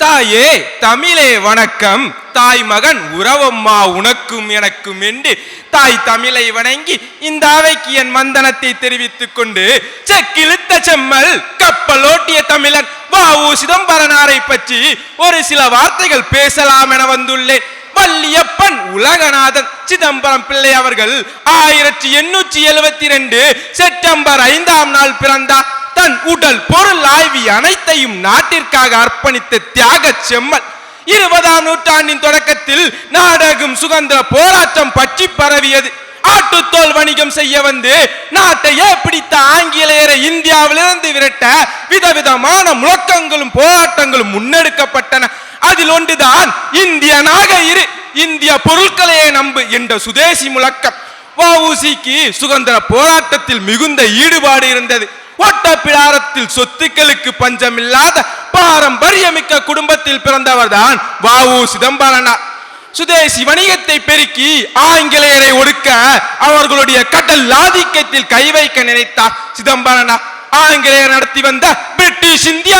தாயே தமிழே வணக்கம். தாய் மகன் உறவம்மா உனக்கும் எனக்கும் என்று தாய் தமிழை வணங்கி இந்த அவைக்கு என் மந்தனத்தை தெரிவித்துக் கொண்டு செக்கிழுத்த செம்மல் கப்பலோட்டிய தமிழன் வாவு சிதம்பரனாரை பற்றி ஒரு சில வார்த்தைகள் பேசலாம் என வந்துள்ளேன். வள்ளியப்பன் உலகநாதன் சிதம்பரம் பிள்ளை அவர்கள் ஆயிரத்தி எண்ணூற்றி எழுபத்தி ரெண்டு செப்டம்பர் ஐந்தாம் நாள் பிறந்தார். தன் உடல் பொருள் ஆய்வி அனைத்தையும் நாட்டிற்காக அர்ப்பணித்த தியாக செம்மல். இருபதாம் நூற்றாண்டின் தொடக்கத்தில் நாடகம் சுதந்திர போராட்டம் பற்றி பரவியது. ஆட்டுத்தோல் வணிகம் செய்ய வந்து நாட்டையே பிடித்த ஆங்கிலேயரை இந்தியாவிலிருந்து விரட்ட விதவிதமான முழக்கங்களும் போராட்டங்களும் முன்னெடுக்கப்பட்டன. அதில் ஒன்றுதான் இந்தியனாக இரு இந்திய பொருட்களையே நம்பு என்ற சுதேசி முழக்கம். வஉசிக்கு சுதந்திர போராட்டத்தில் மிகுந்த ஈடுபாடு இருந்தது. ஓட்டப்பிடாரத்தில் சொத்துக்களுக்கு பஞ்சமில்லாத பாரம்பரியமிக்க குடும்பத்தில் பிறந்தவர்தான் வாவு சிதம்பரனார் சுதேசி வணிகத்தை பெருக்கி ஆங்கிலேயரை ஒடுக்க அவர்களுடைய கடல் ஆதிக்கத்தில் கை வைக்க நினைத்தார் சிதம்பரனார் ஆங்கிலேயர் நடத்தி வந்த பிரிட்டிஷ் இந்தியா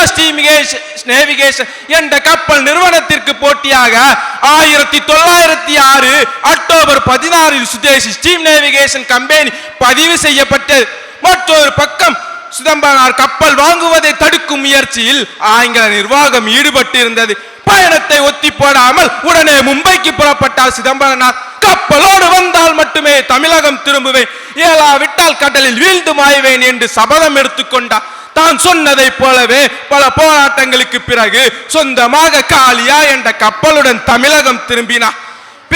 நேவிகேஷன் என்ற கப்பல் நிறுவனத்திற்கு போட்டியாக ஆயிரத்தி தொள்ளாயிரத்தி ஆறு அக்டோபர் பதினாறில் சுதேசி ஸ்டீம் நேவிகேஷன் கம்பெனி பதிவு செய்யப்பட்டது. மற்றொரு பக்கம் சிதம்பரனார் கப்பல் வாங்குவதை தடுக்கும் முயற்சியில் ஆங்கில நிர்வாகம் ஈடுபட்டிருந்தது. பயணத்தை ஒத்தி போடாமல் உடனே மும்பைக்கு புறப்பட்டார் சிதம்பரனார். கப்பலோடு வந்தால் மட்டுமே தமிழகம் திரும்புவேன். இயலாவிட்டால் கடலில் வீழ்ந்து மாய்வேன் என்று சபதம் எடுத்துக்கொண்டார் தான் சொன்னதை போலவே பல போராட்டங்களுக்கு பிறகு சொந்தமாக காலியா என்ற கப்பலுடன் தமிழகம் திரும்பினார்.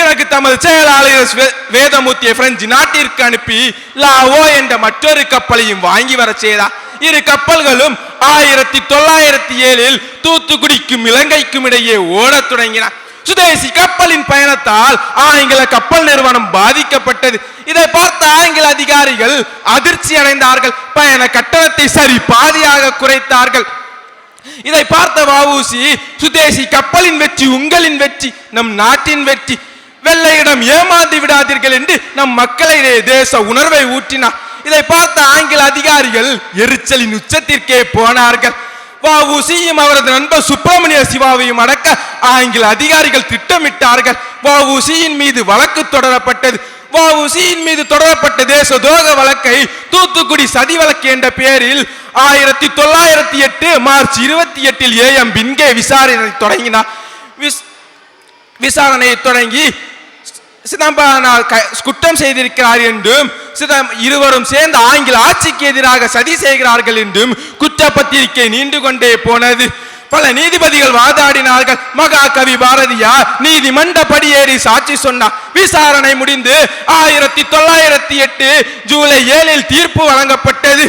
பிறகு தமது செயலாளர் வே- வேதமூர்த்தியை பிரெஞ்சு நாட்டிற்கு அனுப்பி லாவோ என்ற மற்றொரு கப்பலையும் வாங்கி வர செய்தார். இரு கப்பல்களும் ஆயிரத்தி தொள்ளாயிரத்தி ஏழில் தூத்துக்குடிக்கும் இலங்கைக்கும் இடையே ஓடத் தொடங்கின. சுதேசி கப்பலின் பயணத்தால் ஆங்கில கப்பல் நிறுவனம் பாதிக்கப்பட்டது. இதை பார்த்த ஆங்கில அதிகாரிகள் அதிர்ச்சி அடைந்தார்கள். பயண கட்டணத்தை சரி பாதியாக குறைத்தார்கள். இதை பார்த்த வாவூசி சுதேசி கப்பலின் வெற்றி உங்களின் வெற்றி நம் நாட்டின் வெற்றி. வெள்ளையிடம் ஏமாந்து விடாதீர்கள் என்று நம் மக்களிடையே தேச உணர்வை ஊற்றினார் இதை பார்த்த ஆங்கில அதிகாரிகள் எரிச்சலின் உச்சத்திற்கே போனார்கள். வஉசியும் அவரது நண்பர் சுப்பிரமணிய சிவாவையும் அடக்க ஆங்கில அதிகாரிகள் திட்டமிட்டார்கள். வஉசியின் மீது வழக்கு தொடரப்பட்டது. வஉசியின் மீது தொடரப்பட்ட தேச துரோக வழக்கை தூத்துக்குடி சதி வழக்கு என்ற பெயரில் ஆயிரத்தி தொள்ளாயிரத்தி எட்டு மார்ச் இருபத்தி எட்டில் ஏஎம் பின்கே விசாரணை தொடங்கினார். விஸ்- விசாரணையை தொடங்கி சிதம்பரனால் குற்றம் செய்திருக்கிறார் என்றும் சிதம் இருவரும் சேர்ந்து ஆங்கில ஆட்சிக்கு எதிராக சதி செய்கிறார்கள் என்றும் குற்றப்பத்திரிகை நீண்டு கொண்டே போனது. பல நீதிபதிகள் வாதாடினார்கள். மகாகவி பாரதியார் நீதிமன்ற படியேறி சாட்சி சொன்னார். விசாரணை முடிந்து ஆயிரத்தி தொள்ளாயிரத்தி எட்டு ஜூலை ஏழில் தீர்ப்பு வழங்கப்பட்டது.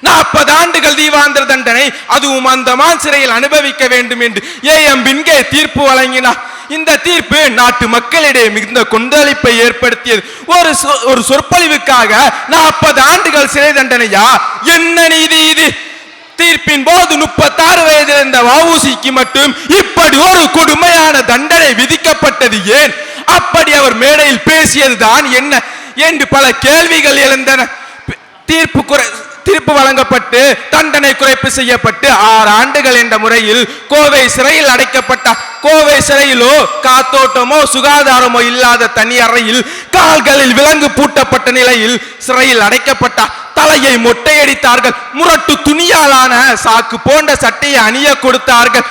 நாற்பது ஆண்டுகள் தீவாந்திர தண்டனை அதுவும் அந்தமான் சிறையில் அனுபவிக்க வேண்டும் என்று ஏ எம் பின்கே தீர்ப்பு வழங்கினார். இந்த தீர்ப்பு நாட்டு மக்களிடையே மிகுந்த கொந்தளிப்பை ஏற்படுத்தியது. ஒரு சொ- ஒரு சொற்பொழிவுக்காக நாற்பது ஆண்டுகள் சிறை தண்டனையா? என்ன நீதி இது? தீர்ப்பின் போது முப்பத்தாறு வயதில் இருந்த வவுசிக்கு மட்டும் இப்படி ஒரு கொடுமையான தண்டனை விதிக்கப்பட்டது ஏன்? அப்படி அவர் மேடையில் பேசியதுதான் என்ன? என்று பல கேள்விகள் எழுந்தன. தீர்ப்பு குறை தீர்ப்பு வழங்கப்பட்டு தண்டனை குறைப்பு செய்யப்பட்டு ஆறு ஆண்டுகள் என்ற முறையில் கோவை சிறையில் அடைக்கப்பட்ட கோவை சிறையிலோ காத்தோட்டமோ சுகாதாரமோ இல்லாத தனி அறையில் கால்களில் விலங்கு பூட்டப்பட்ட நிலையில் சிறையில் அடைக்கப்பட்ட தலையை மொட்டையடித்தார்கள். முரட்டு துணியாலான சாக்கு போன்ற சட்டையை அணிய கொடுத்தார்கள்.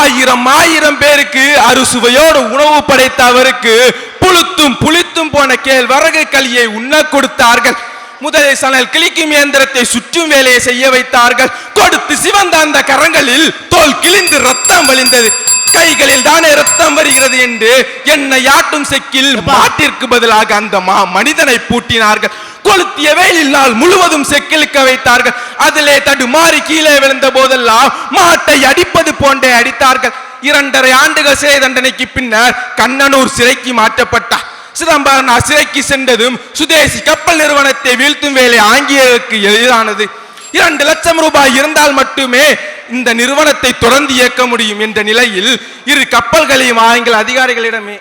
ஆயிரம் ஆயிரம் பேருக்கு அறுசுவையோடு உணவு படைத்த அவருக்கு புழுத்தும் புளித்தும் போன கேழ்வரகு களியை உண்ண கொடுத்தார்கள். முதலில் சணல் கிழிக்கும் இயந்திரத்தை சுற்றும் வேலையை செய்ய வைத்தார்கள். கொடுத்து சிவந்த அந்த கரங்களில் தோல் கிழிந்து ரத்தம் வழிந்தது. கைகளில் தானே ரத்தம் வருகிறது என்று என்னை யாட்டும் செக்கில் மாட்டிற்கு பதிலாக அந்த மா மனிதனை பூட்டினார்கள். கொளுத்திய வெயிலில் நாள் முழுவதும் செக்கிழுக்க வைத்தார்கள். அதிலே தடுமாறி கீழே விழுந்த போதெல்லாம் மாட்டை அடிப்பது போன்றே அடித்தார்கள். இரண்டரை ஆண்டுகள் சிறை தண்டனைக்கு பின்னர் கண்ணனூர் சிறைக்கு மாற்றப்பட்டார். சிதம்பரம் சிறைக்கு சென்றதும் சுதேசி கப்பல் நிறுவனத்தை வீழ்த்தும் வேலை ஆங்கிலேயருக்கு எளிதானது. இரண்டு லட்சம் ரூபாய் இருந்தால் மட்டுமே இந்த நிறுவனத்தை தொடர்ந்து இயக்க முடியும் என்ற நிலையில் இரு கப்பல்களையும் ஆங்கில அதிகாரிகளிடமே